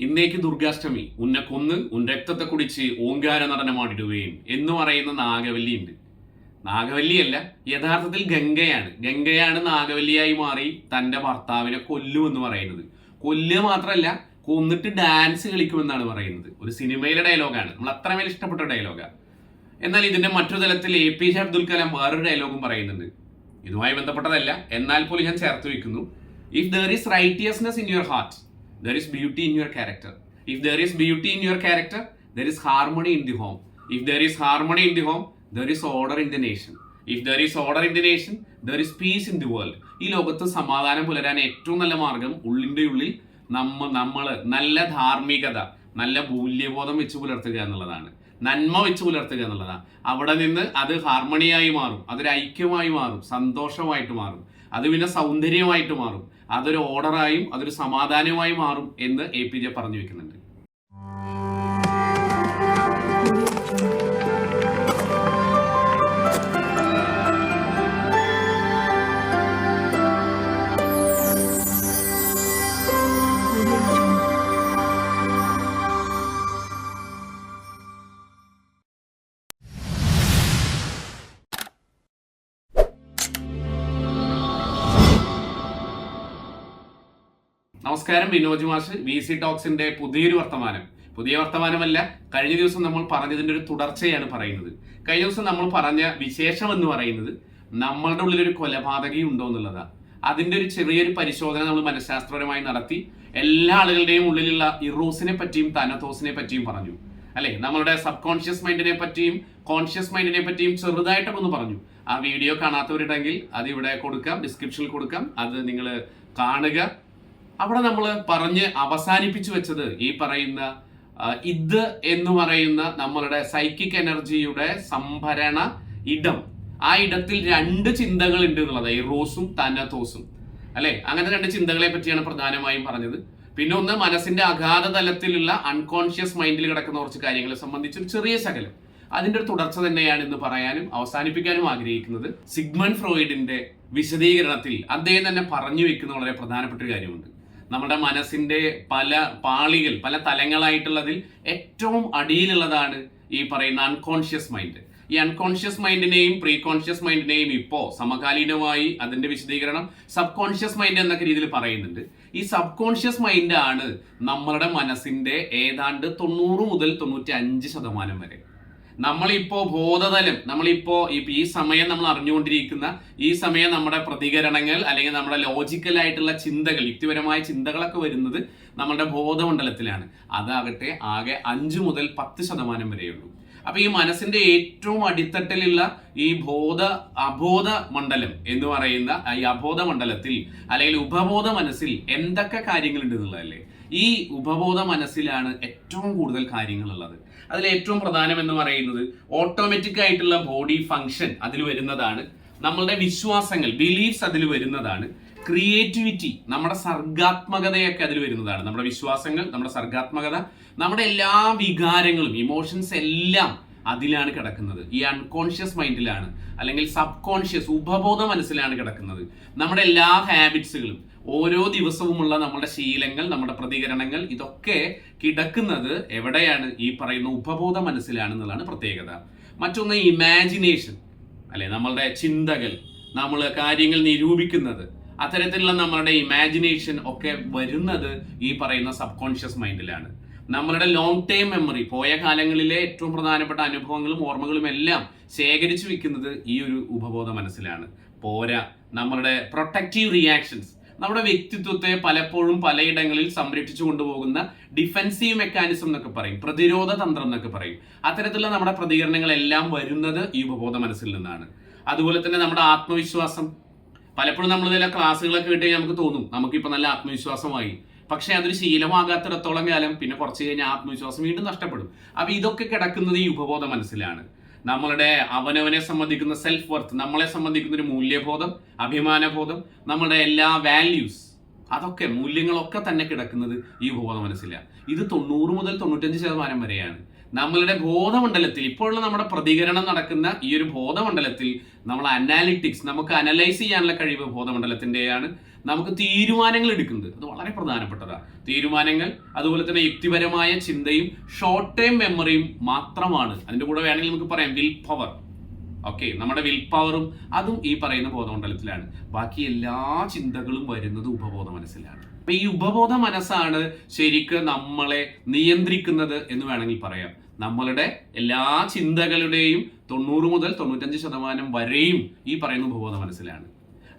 ഇന്നേക്ക് ദുർഗാഷ്ടമി. ഉന്നെ കൊന്ന് ഉൻ രക്തത്തെ കുടിച്ച് ഓങ്കാര നടനമാടിടുകയും എന്ന് പറയുന്ന നാഗവല്ലി ഉണ്ട് നാഗവല്ലിയല്ല യഥാർത്ഥത്തിൽ ഗംഗയാണ്. ഗംഗയാണ് നാഗവല്ലിയായി മാറി തന്റെ ഭർത്താവിനെ കൊല്ലുമെന്ന് പറയുന്നത്. കൊല്ലുക മാത്രമല്ല കൊന്നിട്ട് ഡാൻസ് കളിക്കുമെന്നാണ് പറയുന്നത്. ഒരു സിനിമയിലെ ഡയലോഗാണ്. നമ്മൾ അത്രമേൽ ഇഷ്ടപ്പെട്ട ഡയലോഗാണ് എന്നാൽ ഇതിന്റെ മറ്റൊരു തലത്തിൽ A P J Abdul Kalam വേറൊരു ഡയലോഗും പറയുന്നുണ്ട്. ഇതുമായി ബന്ധപ്പെട്ടതല്ല. എന്നാൽ പോലും ഞാൻ ചേർത്ത് വെക്കുന്നു if there is righteousness in your heart there is beauty in your character. If there is beauty in your character, there is harmony in the home. If there is harmony in the home, there is order in the nation. If there is order in the nation, there is peace in the world. ഈ ലോകത്ത് സമാധാനം പുലരാൻ ഏറ്റവും നല്ല മാർഗം ഉള്ളിന്റെ ഉള്ളിൽ നമ്മ നമ്മൾ നല്ല ധാർമ്മികത നല്ല മൂല്യബോധം വെച്ച് പുലർത്തുക എന്നുള്ളതാണ് നന്മ വെച്ച് പുലർത്തുക എന്നുള്ളതാണ് അവിടെ നിന്ന് അത് ഹാർമണിയായി മാറും അതൊരു ഐക്യമായി മാറും സന്തോഷമായിട്ട് മാറും അത് പിന്നെ സൗന്ദര്യമായിട്ട് മാറും അതൊരു ഓർഡറായും അതൊരു സമാധാനമായി മാറും എന്ന് എ പി ജെ പറഞ്ഞു വെക്കുന്നുണ്ട് നമസ്കാരം വിനോജ് മാഷ്. വി സി ടോക്സിന്റെ പുതിയൊരു വർത്തമാനം. പുതിയ വർത്തമാനമല്ല കഴിഞ്ഞ ദിവസം നമ്മൾ പറഞ്ഞതിന്റെ ഒരു തുടർച്ചയാണ് പറയുന്നത്. കഴിഞ്ഞ ദിവസം നമ്മൾ പറഞ്ഞ വിശേഷം എന്ന് പറയുന്നത് നമ്മളുടെ ഉള്ളിൽ ഒരു കൊലപാതകി ഉണ്ടോ എന്നുള്ളതാണ് അതിന്റെ ഒരു ചെറിയൊരു പരിശോധന നമ്മൾ മനഃശാസ്ത്രപരമായി നടത്തി. എല്ലാ ആളുകളുടെയും ഉള്ളിലുള്ള ഇറോസിനെ പറ്റിയും താനത്തോസിനെ പറ്റിയും പറഞ്ഞു. അല്ലെ? നമ്മളുടെ സബ് കോൺഷ്യസ് മൈൻഡിനെ പറ്റിയും കോൺഷ്യസ് മൈൻഡിനെ പറ്റിയും ചെറുതായിട്ടൊക്കെ ഒന്ന് പറഞ്ഞു. ആ വീഡിയോ കാണാത്തവരുണ്ടെങ്കിൽ അത് ഇവിടെ കൊടുക്കാം ഡിസ്ക്രിപ്ഷനിൽ കൊടുക്കാം. അത് നിങ്ങൾ കാണുക. അവിടെ നമ്മൾ പറഞ്ഞ് അവസാനിപ്പിച്ചു വെച്ചത് ഈ പറയുന്ന ഇത് എന്ന് പറയുന്ന നമ്മളുടെ സൈക്കിക് എനർജിയുടെ സംഭരണ ഇടം. ആ ഇടത്തിൽ രണ്ട് ചിന്തകൾ ഉണ്ട് എന്നുള്ളത് റോസും തനത്തോസും അല്ലെ? അങ്ങനെ രണ്ട് ചിന്തകളെ പറ്റിയാണ് പ്രധാനമായും പറഞ്ഞത്. പിന്നെ ഒന്ന് മനസ്സിന്റെ അഗാധ തലത്തിലുള്ള അൺകോൺഷ്യസ് മൈൻഡിൽ കിടക്കുന്ന കുറച്ച് കാര്യങ്ങളെ സംബന്ധിച്ച് ഒരു ചെറിയ ശകലം. അതിന്റെ ഒരു തുടർച്ച തന്നെയാണ് ഇന്ന് പറയാനും അവസാനിപ്പിക്കാനും ആഗ്രഹിക്കുന്നത്. സിഗ്മൺ ഫ്രോയിഡിന്റെ വിശദീകരണത്തിൽ അദ്ദേഹം തന്നെ പറഞ്ഞു വെക്കുന്ന വളരെ പ്രധാനപ്പെട്ട ഒരു കാര്യമുണ്ട്. നമ്മുടെ മനസ്സിന്റെ പല പാളികൾ പല തലങ്ങളായിട്ടുള്ളതിൽ ഏറ്റവും അടിയിലുള്ളതാണ് ഈ പറയുന്ന അൺകോൺഷ്യസ് മൈൻഡ് ഈ അൺകോൺഷ്യസ് മൈൻഡിനെയും പ്രീ കോൺഷ്യസ് മൈൻഡിനെയും ഇപ്പോ സമകാലീനമായി അതിന്റെ വിശദീകരണം സബ് കോൺഷ്യസ് മൈൻഡ് എന്നൊക്കെ രീതിയിൽ പറയുന്നുണ്ട്. ഈ സബ് കോൺഷ്യസ് മൈൻഡാണ് നമ്മളുടെ മനസ്സിന്റെ ഏതാണ്ട് തൊണ്ണൂറ് മുതൽ തൊണ്ണൂറ്റി അഞ്ച് ശതമാനം വരെ. നമ്മളിപ്പോ ബോധതലം നമ്മളിപ്പോ ഈ സമയം നമ്മൾ അറിഞ്ഞുകൊണ്ടിരിക്കുന്ന ഈ സമയം നമ്മുടെ പ്രതികരണങ്ങൾ അല്ലെങ്കിൽ നമ്മുടെ ലോജിക്കൽ ആയിട്ടുള്ള ചിന്തകൾ യുക്തിപരമായ ചിന്തകളൊക്കെ വരുന്നത് നമ്മുടെ ബോധമണ്ഡലത്തിലാണ്. അതാകട്ടെ ആകെ അഞ്ചു മുതൽ പത്ത് ശതമാനം വരെയുള്ളൂ. അപ്പൊ ഈ മനസ്സിന്റെ ഏറ്റവും അടിത്തട്ടിലുള്ള ഈ ബോധ അബോധ മണ്ഡലം എന്ന് പറയുന്ന ഈ അബോധ മണ്ഡലത്തിൽ അല്ലെങ്കിൽ ഉപബോധ മനസ്സിൽ എന്തൊക്കെ കാര്യങ്ങളുണ്ട് എന്നുള്ളതല്ലേ? ഈ ഉപബോധ മനസ്സിലാണ് ഏറ്റവും കൂടുതൽ കാര്യങ്ങളുള്ളത്. അതിൽ ഏറ്റവും പ്രധാനം എന്ന് പറയുന്നത് ഓട്ടോമാറ്റിക് ആയിട്ടുള്ള ബോഡി ഫങ്ഷൻ അതിൽ വരുന്നതാണ്. നമ്മളുടെ വിശ്വാസങ്ങൾ ബിലീഫ്സ് അതിൽ വരുന്നതാണ്. ക്രിയേറ്റിവിറ്റി നമ്മുടെ സർഗാത്മകതയൊക്കെ അതിൽ വരുന്നതാണ്. നമ്മുടെ വിശ്വാസങ്ങൾ നമ്മുടെ സർഗാത്മകത നമ്മുടെ എല്ലാ വികാരങ്ങളും ഇമോഷൻസ് എല്ലാം അതിലാണ് കിടക്കുന്നത്. ഈ അൺകോൺഷ്യസ് മൈൻഡിലാണ് അല്ലെങ്കിൽ സബ് കോൺഷ്യസ് ഉപബോധ മനസ്സിലാണ് കിടക്കുന്നത്. നമ്മുടെ എല്ലാ ഹാബിറ്റ്സുകളും ഓരോ ദിവസവുമുള്ള നമ്മുടെ ശീലങ്ങൾ നമ്മുടെ പ്രതികരണങ്ങൾ ഇതൊക്കെ കിടക്കുന്നത് എവിടെയാണ്? ഈ പറയുന്ന ഉപബോധ മനസ്സിലാണെന്നുള്ളതാണ് പ്രത്യേകത. മറ്റൊന്ന് ഇമാജിനേഷൻ അല്ലെ? നമ്മളുടെ ചിന്തകൾ നമ്മൾ കാര്യങ്ങൾ നിരൂപിക്കുന്നത്. അത്തരത്തിലുള്ള നമ്മളുടെ ഇമാജിനേഷൻ ഒക്കെ വരുന്നത് ഈ പറയുന്ന സബ് കോൺഷ്യസ് മൈൻഡിലാണ് നമ്മളുടെ ലോങ് ടൈം മെമ്മറി പോയ കാലങ്ങളിലെ ഏറ്റവും പ്രധാനപ്പെട്ട അനുഭവങ്ങളും ഓർമ്മകളും എല്ലാം ശേഖരിച്ചു വെക്കുന്നത് ഈ ഒരു ഉപബോധ മനസ്സിലാണ്. പോരാ നമ്മളുടെ പ്രൊട്ടക്റ്റീവ് റിയാക്ഷൻസ് നമ്മുടെ വ്യക്തിത്വത്തെ പലപ്പോഴും പലയിടങ്ങളിൽ സംരക്ഷിച്ചു കൊണ്ടുപോകുന്ന ഡിഫൻസീവ് മെക്കാനിസം എന്നൊക്കെ പറയും പ്രതിരോധ തന്ത്രം എന്നൊക്കെ പറയും. അത്തരത്തിലുള്ള നമ്മുടെ പ്രതികരണങ്ങളെല്ലാം വരുന്നത് ഈ ഉപബോധ മനസ്സിൽ നിന്നാണ്. അതുപോലെ തന്നെ നമ്മുടെ ആത്മവിശ്വാസം. പലപ്പോഴും നമ്മൾ ചില ക്ലാസ്സുകളൊക്കെ കിട്ടി നമുക്ക് തോന്നും നമുക്കിപ്പോൾ നല്ല ആത്മവിശ്വാസമായി. പക്ഷേ അതൊരു ശീലമാകാത്തിടത്തോളം കാലം പിന്നെ കുറച്ച് കഴിഞ്ഞാൽ ആത്മവിശ്വാസം വീണ്ടും നഷ്ടപ്പെടും. അപ്പോൾ ഇതൊക്കെ കിടക്കുന്നത് ഈ ഉപബോധ മനസ്സിലാണ്. നമ്മളുടെ അവനവനെ സംബന്ധിക്കുന്ന സെൽഫ് വർത്ത് നമ്മളെ സംബന്ധിക്കുന്ന ഒരു മൂല്യബോധം അഭിമാനബോധം നമ്മളുടെ എല്ലാ വാല്യൂസ് അതൊക്കെ മൂല്യങ്ങളൊക്കെ തന്നെ കിടക്കുന്നത് ഈ ബോധ മനസ്സിലാണ് ഇത് തൊണ്ണൂറ് മുതൽ തൊണ്ണൂറ്റഞ്ച് ശതമാനം വരെയാണ്. നമ്മളുടെ ബോധമണ്ഡലത്തിൽ ഇപ്പോഴുള്ള നമ്മുടെ പ്രതികരണം നടക്കുന്ന ഈ ഒരു ബോധമണ്ഡലത്തിൽ നമ്മൾ അനാലിറ്റിക്സ് നമുക്ക് അനലൈസ് ചെയ്യാനുള്ള കഴിവ് ബോധമണ്ഡലത്തിന്റെയാണ്. നമുക്ക് തീരുമാനങ്ങൾ എടുക്കുന്നത്. അത് വളരെ പ്രധാനപ്പെട്ടതാണ് തീരുമാനങ്ങൾ അതുപോലെ തന്നെ യുക്തിപരമായ ചിന്തയും ഷോർട്ട് ടൈം മെമ്മറിയും മാത്രമാണ്. അതിന്റെ കൂടെ വേണമെങ്കിൽ നമുക്ക് പറയാം വിൽ പവർ ഓക്കെ നമ്മുടെ വിൽ പവറും അതും ഈ പറയുന്ന ബോധമണ്ഡലത്തിലാണ്. ബാക്കി എല്ലാ ചിന്തകളും വരുന്നത് ഉപബോധ മനസ്സിലാണ്. അപ്പൊ ഈ ഉപബോധ മനസ്സാണ് ശരിക്കും നമ്മളെ നിയന്ത്രിക്കുന്നത് എന്ന് വേണമെങ്കിൽ പറയാം. നമ്മളുടെ എല്ലാ ചിന്തകളുടെയും തൊണ്ണൂറ് മുതൽ തൊണ്ണൂറ്റഞ്ച് ശതമാനം വരെയും ഈ പറയുന്ന ഉപബോധ മനസ്സിലാണ്.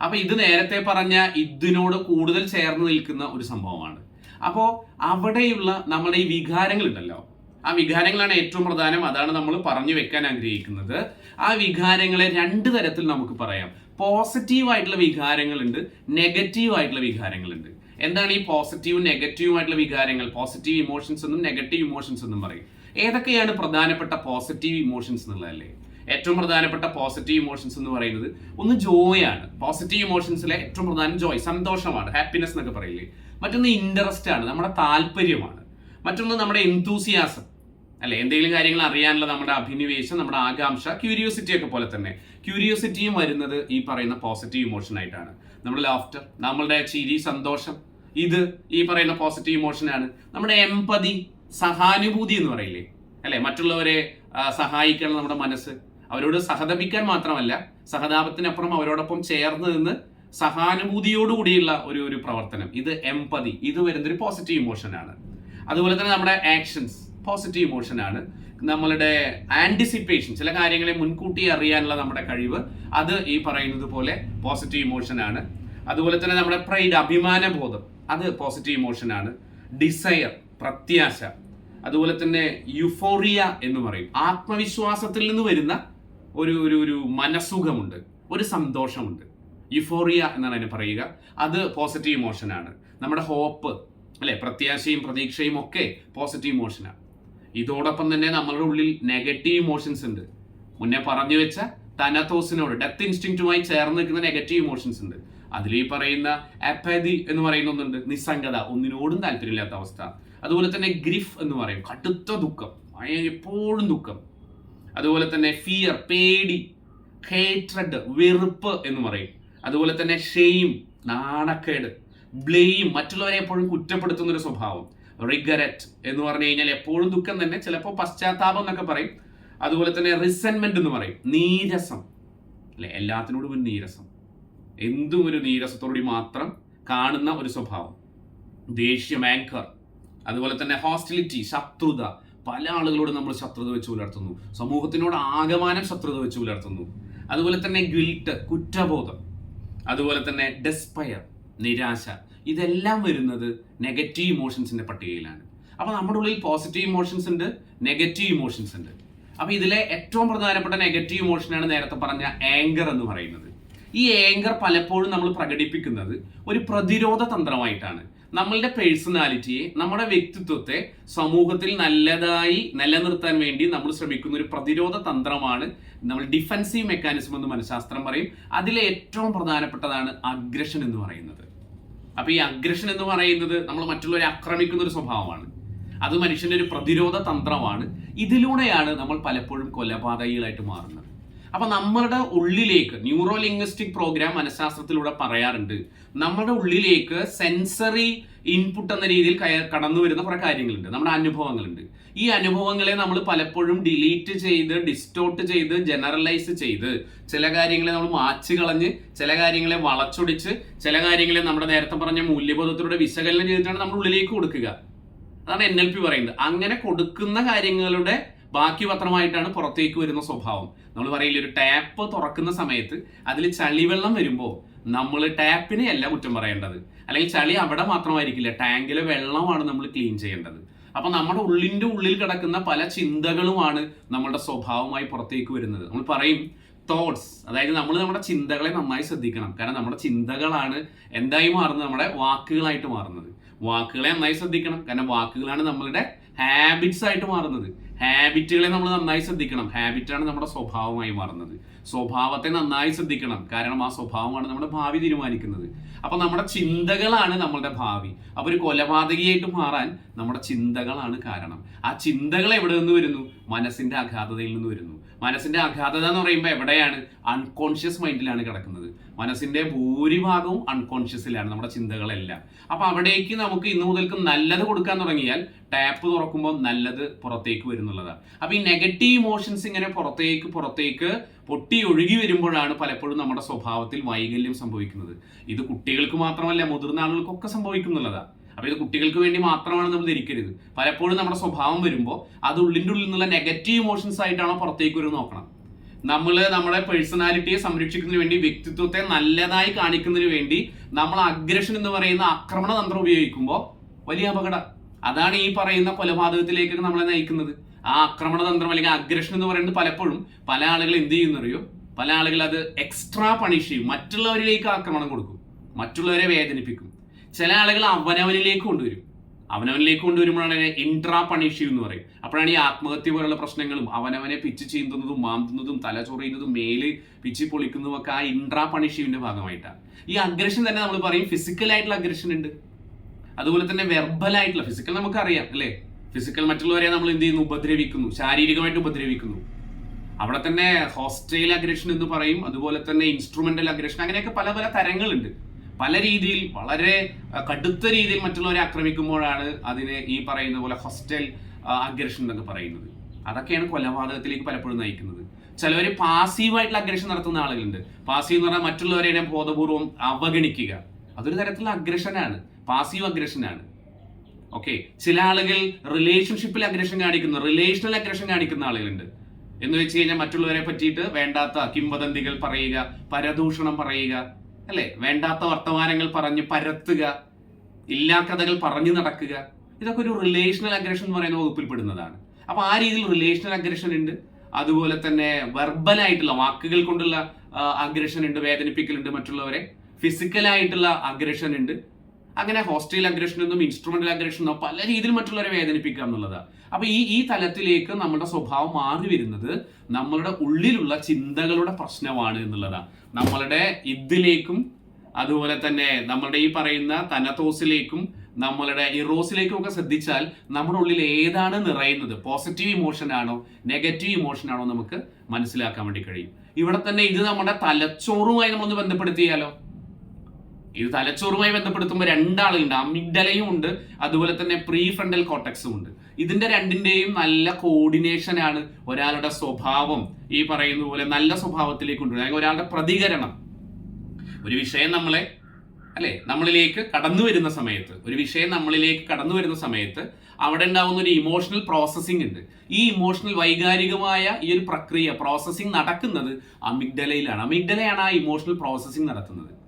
അപ്പൊ ഇത് നേരത്തെ പറഞ്ഞ ഇതിനോട് കൂടുതൽ ചേർന്ന് നിൽക്കുന്ന ഒരു സംഭവമാണ്. അപ്പോൾ അവിടെയുള്ള നമ്മുടെ ഈ വികാരങ്ങൾ ഉണ്ടല്ലോ ആ വികാരങ്ങളാണ് ഏറ്റവും പ്രധാനം. അതാണ് നമ്മൾ പറഞ്ഞു വെക്കാൻ ആഗ്രഹിക്കുന്നത്. ആ വികാരങ്ങളെ രണ്ട് തരത്തിൽ നമുക്ക് പറയാം. പോസിറ്റീവ് ആയിട്ടുള്ള വികാരങ്ങളുണ്ട് നെഗറ്റീവ് ആയിട്ടുള്ള വികാരങ്ങളുണ്ട്. എന്താണ് ഈ പോസിറ്റീവും നെഗറ്റീവും ആയിട്ടുള്ള വികാരങ്ങൾ? പോസിറ്റീവ് ഇമോഷൻസ് എന്നും നെഗറ്റീവ് ഇമോഷൻസ് എന്നും പറയും. ഏതൊക്കെയാണ് പ്രധാനപ്പെട്ട പോസിറ്റീവ് ഇമോഷൻസ് എന്നുള്ളതല്ലേ? ഏറ്റവും പ്രധാനപ്പെട്ട പോസിറ്റീവ് ഇമോഷൻസ് എന്ന് പറയുന്നത് ഒന്ന് ജോയ് ആണ്. പോസിറ്റീവ് ഇമോഷൻസിലെ ഏറ്റവും പ്രധാനം ജോയ് സന്തോഷമാണ് ഹാപ്പിനെസ് എന്നൊക്കെ പറയില്ലേ? മറ്റൊന്ന് ഇൻട്രസ്റ്റ് ആണ് നമ്മുടെ താല്പര്യമാണ്. മറ്റൊന്ന് നമ്മുടെ എന്തൂസിയാസം അല്ലെ? എന്തെങ്കിലും കാര്യങ്ങൾ അറിയാനുള്ള നമ്മുടെ അഭിനിവേശം നമ്മുടെ ആകാംക്ഷ ക്യൂരിയോസിറ്റി ഒക്കെ പോലെ തന്നെ. ക്യൂരിയോസിറ്റിയും വരുന്നത് ഈ പറയുന്ന പോസിറ്റീവ് ഇമോഷൻ ആയിട്ടാണ്. നമ്മുടെ ലാഫ്റ്റർ നമ്മളുടെ ചിരി സന്തോഷം ഇത് ഈ പറയുന്ന പോസിറ്റീവ് ഇമോഷൻ ആണ്. നമ്മുടെ എമ്പതി സഹാനുഭൂതി എന്ന് പറയില്ലേ? അല്ലെ? മറ്റുള്ളവരെ സഹായിക്കണം നമ്മുടെ മനസ്സ് അവരോട് സഹതപിക്കാൻ മാത്രമല്ല സഹതാപത്തിനപ്പുറം അവരോടൊപ്പം ചേർന്ന് നിന്ന് സഹാനുഭൂതിയോടുകൂടിയുള്ള ഒരു ഒരു പ്രവർത്തനം. ഇത് എംപതി ഇത് വരുന്നൊരു പോസിറ്റീവ് ഇമോഷനാണ് അതുപോലെ തന്നെ നമ്മുടെ ആക്ഷൻസ് പോസിറ്റീവ് ഇമോഷനാണ് നമ്മളുടെ ആന്റിസിപ്പേഷൻ ചില കാര്യങ്ങളെ മുൻകൂട്ടി അറിയാനുള്ള നമ്മുടെ കഴിവ് അത് ഈ പറയുന്നത് പോലെ പോസിറ്റീവ് ഇമോഷനാണ് അതുപോലെ തന്നെ നമ്മുടെ പ്രൈഡ് അഭിമാനബോധം അത് പോസിറ്റീവ് ഇമോഷനാണ് ഡിസയർ പ്രത്യാശ. അതുപോലെ തന്നെ യുഫോറിയ എന്ന് പറയും. ആത്മവിശ്വാസത്തിൽ നിന്ന് വരുന്ന ഒരു ഒരു ഒരു മനസ്സുഖമുണ്ട് ഒരു സന്തോഷമുണ്ട്. യുഫോറിയ എന്നാണ് അതിനെ പറയുക. അത് പോസിറ്റീവ് ഇമോഷനാണ് നമ്മുടെ ഹോപ്പ് അല്ലെ? പ്രത്യാശയും പ്രതീക്ഷയും ഒക്കെ പോസിറ്റീവ് ഇമോഷനാണ് ഇതോടൊപ്പം തന്നെ നമ്മളുടെ ഉള്ളിൽ നെഗറ്റീവ് ഇമോഷൻസ് ഉണ്ട്. മുന്നേ പറഞ്ഞു വെച്ച തനത്തോസിനോട് ഡെത്ത് ഇൻസ്റ്റിങ്റ്റുമായി ചേർന്ന് നിൽക്കുന്ന നെഗറ്റീവ് ഇമോഷൻസ് ഉണ്ട്. അതിൽ ഈ പറയുന്ന അപ്പതി എന്ന് പറയുന്ന ഒന്നുണ്ട്. നിസ്സംഗത ഒന്നിനോടും താല്പര്യമില്ലാത്ത അവസ്ഥ. അതുപോലെ തന്നെ ഗ്രിഫ് എന്ന് പറയും. കടുത്ത ദുഃഖം എപ്പോഴും ദുഃഖം. അതുപോലെ തന്നെ ഫിയർ പേടി ഹേട്രഡ് വെറുപ്പ് എന്ന് പറയും. അതുപോലെ തന്നെ ഷെയിം നാണക്കേട് ബ്ലെയിം മറ്റുള്ളവരെ എപ്പോഴും കുറ്റപ്പെടുത്തുന്ന ഒരു സ്വഭാവം. റിഗരറ്റ് എന്ന് പറഞ്ഞു കഴിഞ്ഞാൽ എപ്പോഴും ദുഃഖം തന്നെ ചിലപ്പോൾ പശ്ചാത്താപം എന്നൊക്കെ പറയും. അതുപോലെ തന്നെ റിസെൻമെന്റ് എന്ന് പറയും. നീരസം. അല്ലെ? എല്ലാത്തിനോടും ഒരു നീരസം. എന്തും ഒരു നീരസത്തോടുകൂടി മാത്രം കാണുന്ന ഒരു സ്വഭാവം. ദേഷ്യം ആങ്കർ അതുപോലെ തന്നെ ഹോസ്റ്റിലിറ്റി ശത്രുത. പല ആളുകളോട് നമ്മൾ ശത്രുത വെച്ച് പുലർത്തുന്നു സമൂഹത്തിനോട് ആകമാനം ശത്രുത വെച്ച് പുലർത്തുന്നു അതുപോലെ തന്നെ ഗിൽട്ട് കുറ്റബോധം. അതുപോലെ തന്നെ ഡെസ്പയർ നിരാശ. ഇതെല്ലാം വരുന്നത് നെഗറ്റീവ് ഇമോഷൻസിന്റെ പട്ടികയിലാണ്. അപ്പൊ നമ്മുടെ ഉള്ളിൽ പോസിറ്റീവ് ഇമോഷൻസ് ഉണ്ട് നെഗറ്റീവ് ഇമോഷൻസ് ഉണ്ട്. അപ്പൊ ഇതിലെ ഏറ്റവും പ്രധാനപ്പെട്ട നെഗറ്റീവ് ഇമോഷനാണ് നേരത്തെ പറഞ്ഞ ആങ്കർ എന്ന് പറയുന്നത്. ഈ ഏങ്കർ പലപ്പോഴും നമ്മൾ പ്രകടിപ്പിക്കുന്നത് ഒരു പ്രതിരോധ തന്ത്രമായിട്ടാണ്. നമ്മളുടെ പേഴ്സണാലിറ്റിയെ നമ്മുടെ വ്യക്തിത്വത്തെ സമൂഹത്തിൽ നല്ലതായി നിലനിർത്താൻ വേണ്ടി നമ്മൾ ശ്രമിക്കുന്ന ഒരു പ്രതിരോധ തന്ത്രമാണ് നമ്മൾ ഡിഫൻസീവ് മെക്കാനിസം എന്ന് മനഃശാസ്ത്രം പറയും. അതിലെ ഏറ്റവും പ്രധാനപ്പെട്ടതാണ് അഗ്രഷൻ എന്ന് പറയുന്നത്. അപ്പൊ ഈ അഗ്രഷൻ എന്ന് പറയുന്നത് നമ്മൾ മറ്റുള്ളവരെ ആക്രമിക്കുന്ന ഒരു സ്വഭാവമാണ്. അത് മനുഷ്യന്റെ ഒരു പ്രതിരോധ തന്ത്രമാണ്. ഇതിലൂടെയാണ് നമ്മൾ പലപ്പോഴും കൊലപാതകികളായിട്ട് മാറുന്നത്. അപ്പൊ നമ്മളുടെ ഉള്ളിലേക്ക് ന്യൂറോ ലിംഗ്വിസ്റ്റിക് പ്രോഗ്രാം മനഃശാസ്ത്രത്തിലൂടെ പറയാറുണ്ട്. നമ്മുടെ ഉള്ളിലേക്ക് സെൻസറി ഇൻപുട്ട് എന്ന രീതിയിൽ കടന്നു വരുന്ന കുറെ കാര്യങ്ങളുണ്ട്. നമ്മുടെ അനുഭവങ്ങളുണ്ട്. ഈ അനുഭവങ്ങളെ നമ്മൾ പലപ്പോഴും ഡിലീറ്റ് ചെയ്ത് ഡിസ്റ്റോർട്ട് ചെയ്ത് ജനറലൈസ് ചെയ്ത് ചില കാര്യങ്ങളെ നമ്മൾ മാച്ച് കളഞ്ഞ് ചില കാര്യങ്ങളെ വളച്ചൊടിച്ച് ചില കാര്യങ്ങളെ നമ്മുടെ നേരത്തെ പറഞ്ഞ മൂല്യബോധത്തിലൂടെ വിശകലനം ചെയ്തിട്ടാണ് നമ്മുടെ ഉള്ളിലേക്ക് കൊടുക്കുക. അതാണ് എൻ എൽ പി പറയുന്നത്. അങ്ങനെ കൊടുക്കുന്ന കാര്യങ്ങളുടെ ബാക്കി പത്രമായിട്ടാണ് പുറത്തേക്ക് വരുന്ന സ്വഭാവം. നമ്മൾ പറയില്ല ഒരു ടാപ്പ് തുറക്കുന്ന സമയത്ത് അതിൽ ചളിവെള്ളം വരുമ്പോൾ നമ്മൾ ടാപ്പിനെ അല്ല കുറ്റം പറയേണ്ടത്. അല്ലെങ്കിൽ ചളി അവിടെ മാത്രമായിരിക്കില്ല. ടാങ്കിലെ വെള്ളമാണ് നമ്മൾ ക്ലീൻ ചെയ്യേണ്ടത്. അപ്പൊ നമ്മുടെ ഉള്ളിന്റെ ഉള്ളിൽ കിടക്കുന്ന പല ചിന്തകളുമാണ് നമ്മുടെ സ്വഭാവമായി പുറത്തേക്ക് വരുന്നത്. നമ്മൾ പറയും തോട്ട്സ് അതായത് നമ്മൾ നമ്മുടെ ചിന്തകളെ നന്നായി ശ്രദ്ധിക്കണം. കാരണം നമ്മുടെ ചിന്തകളാണ് എന്തായി മാറുന്നത്? നമ്മുടെ വാക്കുകളായിട്ട് മാറുന്നത്. വാക്കുകളെ നന്നായി ശ്രദ്ധിക്കണം. കാരണം വാക്കുകളാണ് നമ്മളുടെ ഹാബിറ്റ്സ് ആയിട്ട് മാറുന്നത്. ഹാബിറ്റുകളെ നമ്മൾ നന്നായി ശ്രദ്ധിക്കണം. ഹാബിറ്റാണ് നമ്മുടെ സ്വഭാവമായി മാറുന്നത്. സ്വഭാവത്തെ നന്നായി ശ്രദ്ധിക്കണം. കാരണം ആ സ്വഭാവമാണ് നമ്മുടെ ഭാവി തീരുമാനിക്കുന്നത്. അപ്പൊ നമ്മുടെ ചിന്തകളാണ് നമ്മളുടെ ഭാവി. അപ്പൊ ഒരു കൊലപാതകിയായിട്ട് മാറാൻ നമ്മുടെ ചിന്തകളാണ് കാരണം. ആ ചിന്തകൾ എവിടെ നിന്ന് വരുന്നു? മനസ്സിന്റെ അഗാധതയിൽ നിന്ന് വരുന്നു. മനസ്സിന്റെ അഗാധത എന്ന് പറയുമ്പോൾ എവിടെയാണ്? അൺകോൺഷ്യസ് മൈൻഡിലാണ് കിടക്കുന്നത്. മനസ്സിന്റെ ഭൂരിഭാഗവും അൺകോൺഷ്യസിലാണ് നമ്മുടെ ചിന്തകളെല്ലാം. അപ്പൊ അവിടേക്ക് നമുക്ക് ഇന്നു മുതൽക്ക് നല്ലത് കൊടുക്കാൻ തുടങ്ങിയാൽ ടാപ്പ് തുറക്കുമ്പോൾ നല്ലത് പുറത്തേക്ക് വരുന്നുള്ളതാണ് അപ്പൊ ഈ നെഗറ്റീവ് ഇമോഷൻസ് ഇങ്ങനെ പുറത്തേക്ക് പുറത്തേക്ക് പൊട്ടി ഒഴുകി വരുമ്പോഴാണ് പലപ്പോഴും നമ്മുടെ സ്വഭാവത്തിൽ വൈകല്യം സംഭവിക്കുന്നത്. ഇത് കുട്ടികൾക്ക് മാത്രമല്ല മുതിർന്ന ആളുകൾക്കൊക്കെ സംഭവിക്കുന്നുള്ളതാണ്. അപ്പൊ ഇത് കുട്ടികൾക്ക് വേണ്ടി മാത്രമാണ് നമ്മൾ ധരിക്കരുത്. പലപ്പോഴും നമ്മുടെ സ്വഭാവം വരുമ്പോൾ അത് ഉള്ളിന്റെ ഉള്ളിൽ നിന്നുള്ള നെഗറ്റീവ് ഇമോഷൻസ് ആയിട്ടാണോ പുറത്തേക്ക് വരും നോക്കണം. നമ്മൾ നമ്മുടെ പേഴ്സണാലിറ്റിയെ സംരക്ഷിക്കുന്നതിന് വേണ്ടി വ്യക്തിത്വത്തെ നല്ലതായി കാണിക്കുന്നതിന് വേണ്ടി നമ്മൾ അഗ്രഷൻ എന്ന് പറയുന്ന ആക്രമണ തന്ത്രം ഉപയോഗിക്കുമ്പോൾ വലിയ അപകടം. അതാണ് ഈ പറയുന്ന കൊലപാതകത്തിലേക്ക് നമ്മളെ നയിക്കുന്നത്. ആ ആക്രമണ തന്ത്രം അല്ലെങ്കിൽ അഗ്രഷൻ എന്ന് പറയുന്നത് പലപ്പോഴും പല ആളുകൾ എന്ത് ചെയ്യുന്നറിയോ പല ആളുകൾ അത് എക്സ്ട്രാ പണിഷ് ചെയ്യും. മറ്റുള്ളവരിലേക്ക് ആക്രമണം കൊടുക്കും. മറ്റുള്ളവരെ വേദനിപ്പിക്കും. ചില ആളുകൾ അവനവനിലേക്ക് കൊണ്ടുവരും. അവനവനിലേക്ക് കൊണ്ടുവരുമ്പോഴാണ് ഇൻട്രാ പണിഷ്യൂ എന്ന് പറയും. അപ്പോഴാണ് ഈ ആത്മഹത്യ പോലുള്ള പ്രശ്നങ്ങളും അവനവനെ പിച്ച് ചീന്തുന്നതും മാന്തുന്നതും തല ചൊറിയുന്നതും മേൽ പിച്ച് പൊളിക്കുന്നതും ഒക്കെ ആ ഇൻട്രാ പണിഷ്യൂവിന്റെ ഭാഗമായിട്ടാണ്. ഈ അഗ്രഷൻ തന്നെ നമ്മൾ പറയും. ഫിസിക്കൽ ആയിട്ടുള്ള അഗ്രഷൻ ഉണ്ട്. അതുപോലെ തന്നെ വെർബൽ ആയിട്ടുള്ള ഫിസിക്കൽ നമുക്കറിയാം അല്ലേ? ഫിസിക്കൽ മറ്റുള്ളവരെ നമ്മൾ എന്ത് ചെയ്യുന്നു? ഉപദ്രവിക്കുന്നു. ശാരീരികമായിട്ട് ഉപദ്രവിക്കുന്നു. അവിടെ തന്നെ ഹോസ്റ്റൈൽ അഗ്രഷൻ എന്ന് പറയും. അതുപോലെ തന്നെ ഇൻസ്ട്രുമെന്റൽ അഗ്രഷൻ അങ്ങനെയൊക്കെ പല പല തരങ്ങളുണ്ട്. പല രീതിയിൽ വളരെ കടുത്ത രീതിയിൽ മറ്റുള്ളവരെ ആക്രമിക്കുമ്പോഴാണ് അതിന് ഈ പറയുന്ന പോലെ ഹോസ്റ്റൽ അഗ്രഷൻ എന്നൊക്കെ പറയുന്നത്. അതൊക്കെയാണ് കൊലപാതകത്തിലേക്ക് പലപ്പോഴും നയിക്കുന്നത്. ചിലവർ പാസീവായിട്ടുള്ള അഗ്രഷൻ നടത്തുന്ന ആളുകളുണ്ട്. പാസീവ് എന്ന് പറഞ്ഞാൽ മറ്റുള്ളവരെ ബോധപൂർവം അവഗണിക്കുക. അതൊരു തരത്തിലുള്ള അഗ്രഷനാണ്. പാസീവ് അഗ്രഷനാണ്. ഓക്കെ. ചില ആളുകൾ റിലേഷൻഷിപ്പിൽ അഗ്രഷൻ കാണിക്കുന്നു റിലേഷണൽ അഗ്രഷൻ കാണിക്കുന്ന ആളുകളുണ്ട്. എന്ന് വെച്ച് കഴിഞ്ഞാൽ മറ്റുള്ളവരെ പറ്റിയിട്ട് വേണ്ടാത്ത കിംവദന്തികൾ പറയുക പരദൂഷണം പറയുക അല്ലെ? വേണ്ടാത്ത വർത്തമാനങ്ങൾ പറഞ്ഞ് പരത്തുക ഇല്ലാ കഥകൾ പറഞ്ഞു നടക്കുക ഇതൊക്കെ ഒരു റിലേഷണൽ അഗ്രഷൻ എന്ന് പറയുന്ന വകുപ്പിൽ പെടുന്നതാണ്. അപ്പൊ ആ രീതിയിൽ റിലേഷണൽ അഗ്രഷൻ ഉണ്ട്. അതുപോലെ തന്നെ വെർബലായിട്ടുള്ള വാക്കുകൾ കൊണ്ടുള്ള അഗ്രഷൻ ഉണ്ട് വേദനിപ്പിക്കലുണ്ട് മറ്റുള്ളവരെ. ഫിസിക്കലായിട്ടുള്ള അഗ്രഷൻ ഉണ്ട്. അങ്ങനെ ഹോസ്റ്റൽ അഗ്രഷൻ എന്നും ഇൻസ്ട്രുമെന്റൽ അഗ്രഷൻ എന്നോ പല രീതിയിൽ മറ്റുള്ളവരെ വേദനിപ്പിക്കുക എന്നുള്ളത്. അപ്പൊ ഈ ഈ തലത്തിലേക്ക് നമ്മുടെ സ്വഭാവം മാറി വരുന്നത് നമ്മളുടെ ഉള്ളിലുള്ള ചിന്തകളുടെ പ്രശ്നമാണ് എന്നുള്ളതാണ് നമ്മളുടെ ഇതിലേക്കും അതുപോലെ തന്നെ നമ്മളുടെ ഈ പറയുന്ന തനത്തോസിലേക്കും നമ്മളുടെ ഇറോസിലേക്കും ഒക്കെ ശ്രദ്ധിച്ചാൽ നമ്മുടെ ഉള്ളിൽ ഏതാണ് നിറയുന്നത്? പോസിറ്റീവ് ഇമോഷൻ ആണോ നെഗറ്റീവ് ഇമോഷൻ ആണോ നമുക്ക് മനസ്സിലാക്കാൻ വേണ്ടി കഴിയും. ഇവിടെ തന്നെ ഇത് നമ്മുടെ തലച്ചോറുമായി നമ്മളൊന്ന് ബന്ധപ്പെടുത്തിയാലോ? ഇത് തലച്ചോറുമായി ബന്ധപ്പെടുത്തുമ്പോൾ രണ്ടാളുണ്ട്. അമിഗ്ഡലയും ഉണ്ട്. അതുപോലെ തന്നെ പ്രീ ഫ്രണ്ടൽ കോട്ടക്സും ഉണ്ട്. ഇതിന്റെ രണ്ടിന്റെയും നല്ല കോർഡിനേഷൻ ആണ് ഒരാളുടെ സ്വഭാവം. ഈ പറയുന്ന പോലെ നല്ല സ്വഭാവത്തിലേക്ക് കൊണ്ടുവരുന്നത്. അല്ലെങ്കിൽ ഒരാളുടെ പ്രതികരണം. ഒരു വിഷയം നമ്മളെ അല്ലെ? നമ്മളിലേക്ക് കടന്നു വരുന്ന സമയത്ത് ഒരു വിഷയം നമ്മളിലേക്ക് കടന്നു വരുന്ന സമയത്ത് അവിടെ ഉണ്ടാവുന്ന ഒരു ഇമോഷണൽ പ്രോസസ്സിംഗ് ഉണ്ട്. ഈ ഇമോഷണൽ വൈകാരികമായ ഈ ഒരു പ്രക്രിയ പ്രോസസ്സിംഗ് നടക്കുന്നത് അമിഗ്ഡലയിലാണ് അമിഗ്ഡലയാണ് ആ ഇമോഷണൽ പ്രോസസ്സിംഗ് നടത്തുന്നത്.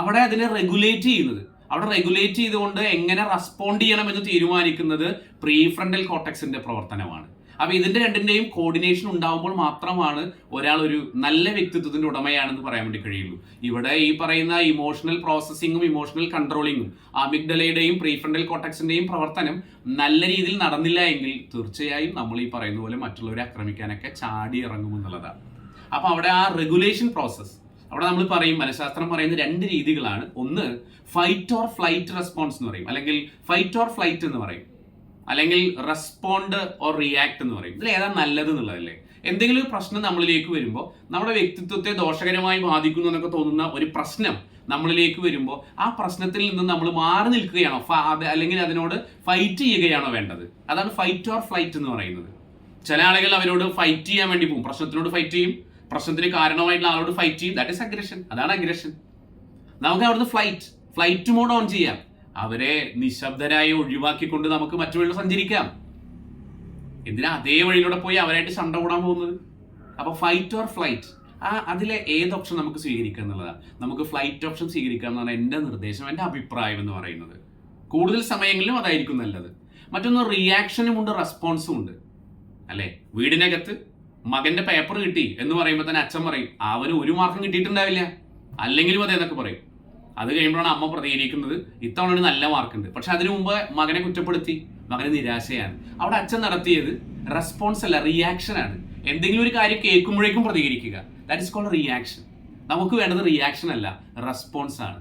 അവിടെ അതിനെ റെഗുലേറ്റ് ചെയ്യുന്നത്. അവിടെ റെഗുലേറ്റ് ചെയ്തുകൊണ്ട് എങ്ങനെ റെസ്പോണ്ട് ചെയ്യണം എന്ന് തീരുമാനിക്കുന്നത് പ്രീഫ്രണ്ടൽ കോട്ടക്സിന്റെ പ്രവർത്തനമാണ്. അപ്പൊ ഇതിന്റെ രണ്ടിന്റെയും കോർഡിനേഷൻ ഉണ്ടാവുമ്പോൾ മാത്രമാണ് ഒരാൾ ഒരു നല്ല വ്യക്തിത്വത്തിന്റെ ഉടമയാണെന്ന് പറയാൻ വേണ്ടി കഴിയുള്ളൂ. ഇവിടെ ഈ പറയുന്ന ഇമോഷണൽ പ്രോസസ്സിങ്ങും ഇമോഷണൽ കൺട്രോളിങ്ങും അമിഗ്ഡലയുടെയും പ്രീഫ്രണ്ടൽ കോട്ടക്സിന്റെയും പ്രവർത്തനം നല്ല രീതിയിൽ നടന്നില്ല എങ്കിൽ തീർച്ചയായും നമ്മൾ ഈ പറയുന്ന പോലെ മറ്റുള്ളവരെ ആക്രമിക്കാനൊക്കെ ചാടി ഇറങ്ങുമെന്നുള്ളതാണ് അപ്പൊ അവിടെ ആ റെഗുലേഷൻ പ്രോസസ്സ് അവിടെ നമ്മൾ പറയും മനഃശാസ്ത്രം പറയുന്ന രണ്ട് രീതികളാണ്. ഒന്ന് ഫൈറ്റ് ഓർ ഫ്ലൈറ്റ് റെസ്പോൺസ് എന്ന് പറയും. അല്ലെങ്കിൽ ഫൈറ്റ് ഓർ ഫ്ലൈറ്റ് എന്ന് പറയും. അല്ലെങ്കിൽ റെസ്പോണ്ട് ഓർ റിയാക്ട് എന്ന് പറയും. ഇതിൽ ഏതാ നല്ലത് എന്നുള്ളതല്ലേ? എന്തെങ്കിലും ഒരു പ്രശ്നം നമ്മളിലേക്ക് വരുമ്പോൾ നമ്മുടെ വ്യക്തിത്വത്തെ ദോഷകരമായി ബാധിക്കുന്നു എന്നൊക്കെ തോന്നുന്ന ഒരു പ്രശ്നം നമ്മളിലേക്ക് വരുമ്പോൾ ആ പ്രശ്നത്തിൽ നിന്ന് നമ്മൾ മാറി നിൽക്കുകയാണോ? അല്ലെങ്കിൽ അതിനോട് ഫൈറ്റ് ചെയ്യുകയാണോ വേണ്ടത്? അതാണ് ഫൈറ്റ് ഓർ ഫ്ലൈറ്റ് എന്ന് പറയുന്നത്. ചില ആളുകൾ അവരോട് ഫൈറ്റ് ചെയ്യാൻ വേണ്ടി പോകും. പ്രശ്നത്തിനോട് ഫൈറ്റ് ചെയ്യും. പ്രശ്നത്തിന് കാരണമായിട്ടുള്ള ആളോട് ഫൈറ്റ് ചെയ്യും. ദാറ്റ് ഇസ് അഗ്രഷൻ അതാണ് അഗ്രഷൻ നമുക്ക് അവിടുന്ന് ഫ്ലൈറ്റ് ഫ്ലൈറ്റ് മോഡ് ഓൺ ചെയ്യാം. അവരെ നിശബ്ദരായി ഒഴിവാക്കിക്കൊണ്ട് നമുക്ക് മറ്റു വഴിയിൽ സഞ്ചരിക്കാം. എന്തിനാ അതേ വഴിയിലൂടെ പോയി അവരായിട്ട് ശണ്ട കൂടാൻ പോകുന്നത്? അപ്പൊ ഫൈറ്റ് ഓർ ഫ്ലൈറ്റ് ആ അതിലെ ഏത് ഓപ്ഷൻ നമുക്ക് സ്വീകരിക്കുക എന്നുള്ളതാണ്. നമുക്ക് ഫ്ലൈറ്റ് ഓപ്ഷൻ സ്വീകരിക്കുക എന്നാണ് എന്റെ നിർദ്ദേശം എന്റെ അഭിപ്രായം എന്ന് പറയുന്നത്. കൂടുതൽ സമയങ്ങളിലും അതായിരിക്കും നല്ലത്. മറ്റൊന്ന് റിയാക്ഷനും ഉണ്ട് റെസ്പോൺസും ഉണ്ട്. അല്ലേ? വീടിനകത്ത് മകന്റെ പേപ്പർ കിട്ടി എന്ന് പറയുമ്പോൾ തന്നെ അച്ഛൻ പറയും അവന് ഒരു മാർക്കും കിട്ടിയിട്ടുണ്ടാവില്ല. അല്ലെങ്കിലും അതെ എന്നൊക്കെ പറയും. അത് കഴിയുമ്പോഴാണ് അമ്മ പ്രതികരിക്കുന്നത് ഇത്തവണ ഒരു നല്ല മാർക്കുണ്ട് പക്ഷെ അതിനു മുമ്പ് മകനെ കുറ്റപ്പെടുത്തി മകന് നിരാശയാണ്. അവിടെ അച്ഛൻ നടത്തിയത് റെസ്പോൺസ് അല്ല റിയാക്ഷൻ ആണ്. എന്തെങ്കിലും ഒരു കാര്യം കേൾക്കുമ്പോഴേക്കും പ്രതികരിക്കുക. ദാറ്റ് ഇസ് കോൾഡ് റിയാക്ഷൻ നമുക്ക് വേണ്ടത് റിയാക്ഷൻ അല്ല റെസ്പോൺസ് ആണ്.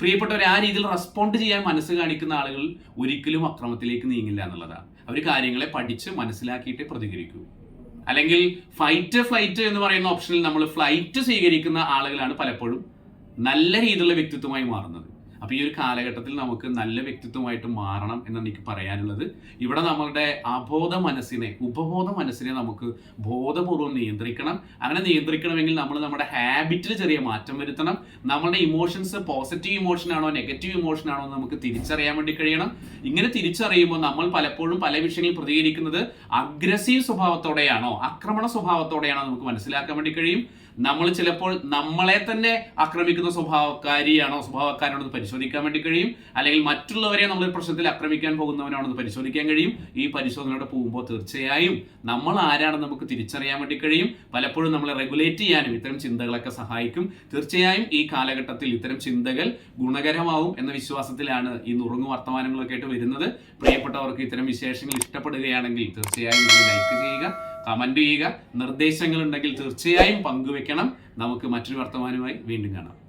പ്രിയപ്പെട്ടവർ ആ രീതിയിൽ റെസ്പോണ്ട് ചെയ്യാൻ മനസ്സ് കാണിക്കുന്ന ആളുകൾ ഒരിക്കലും അക്രമത്തിലേക്ക് നീങ്ങില്ല എന്നുള്ളതാണ്. അവർ കാര്യങ്ങളെ പഠിച്ച് മനസ്സിലാക്കിയിട്ട് പ്രതികരിക്കൂ. അല്ലെങ്കിൽ ഫൈറ്റ് ഫ്ലൈറ്റ് എന്ന് പറയുന്ന ഓപ്ഷനിൽ നമ്മൾ ഫ്ലൈറ്റ് സ്വീകരിക്കുന്ന ആളുകളാണ് പലപ്പോഴും നല്ല രീതിയിലുള്ള വ്യക്തിത്വമായി മാറുന്നത്. അപ്പോൾ ഈ ഒരു കാലഘട്ടത്തിൽ നമുക്ക് നല്ല വ്യക്തിത്വമായിട്ട് മാറണം എന്നാണ് എനിക്ക് പറയാനുള്ളത്. ഇവിടെ നമ്മളുടെ അബോധ മനസ്സിനെ ഉപബോധ മനസ്സിനെ നമുക്ക് ബോധപൂർവം നിയന്ത്രിക്കണം. അങ്ങനെ നിയന്ത്രിക്കണമെങ്കിൽ നമ്മൾ നമ്മുടെ ഹാബിറ്റിൽ ചെറിയ മാറ്റം വരുത്തണം. നമ്മളുടെ ഇമോഷൻസ് പോസിറ്റീവ് ഇമോഷൻ ആണോ നെഗറ്റീവ് ഇമോഷൻ ആണോ എന്ന് നമുക്ക് തിരിച്ചറിയാൻ വേണ്ടി കഴിയണം. ഇങ്ങനെ തിരിച്ചറിയുമ്പോൾ നമ്മൾ പലപ്പോഴും പല വിഷയങ്ങളിൽ പ്രതികരിക്കുന്നത് അഗ്രസീവ് സ്വഭാവത്തോടെയാണോ ആക്രമണ സ്വഭാവത്തോടെയാണോ നമുക്ക് മനസ്സിലാക്കാൻ വേണ്ടി കഴിയും. നമ്മൾ ചിലപ്പോൾ നമ്മളെ തന്നെ ആക്രമിക്കുന്ന സ്വഭാവക്കാരിയാണോ സ്വഭാവക്കാരാണോ എന്ന് പരിശോധിക്കാൻ വേണ്ടി കഴിയും? അല്ലെങ്കിൽ മറ്റുള്ളവരെ നമ്മൾ പ്രശ്നത്തിൽ ആക്രമിക്കാൻ പോകുന്നവനാണോ എന്ന് പരിശോധിക്കാൻ കഴിയും? ഈ പരിശോധനയോടെ പോകുമ്പോൾ തീർച്ചയായും നമ്മൾ ആരാണെന്ന് നമുക്ക് തിരിച്ചറിയാൻ വേണ്ടി കഴിയും. പലപ്പോഴും നമ്മളെ റെഗുലേറ്റ് ചെയ്യാനും ഇത്തരം ചിന്തകളൊക്കെ സഹായിക്കും. തീർച്ചയായും ഈ കാലഘട്ടത്തിൽ ഇത്തരം ചിന്തകൾ ഗുണകരമാവും എന്ന വിശ്വാസത്തിലാണ് ഈ നുറുങ്ങു വർത്തമാനങ്ങളൊക്കെ ആയിട്ട് വരുന്നത്. പ്രിയപ്പെട്ടവർക്ക് ഇത്തരം വിശേഷങ്ങൾ ഇഷ്ടപ്പെടുകയാണെങ്കിൽ തീർച്ചയായും ലൈക്ക് ചെയ്യുക. കമന്റ് ചെയ്യുക. നിർദ്ദേശങ്ങൾ ഉണ്ടെങ്കിൽ തീർച്ചയായും പങ്കുവെക്കണം. നമുക്ക് മറ്റൊരു വർത്തമാനമായി വീണ്ടും കാണാം.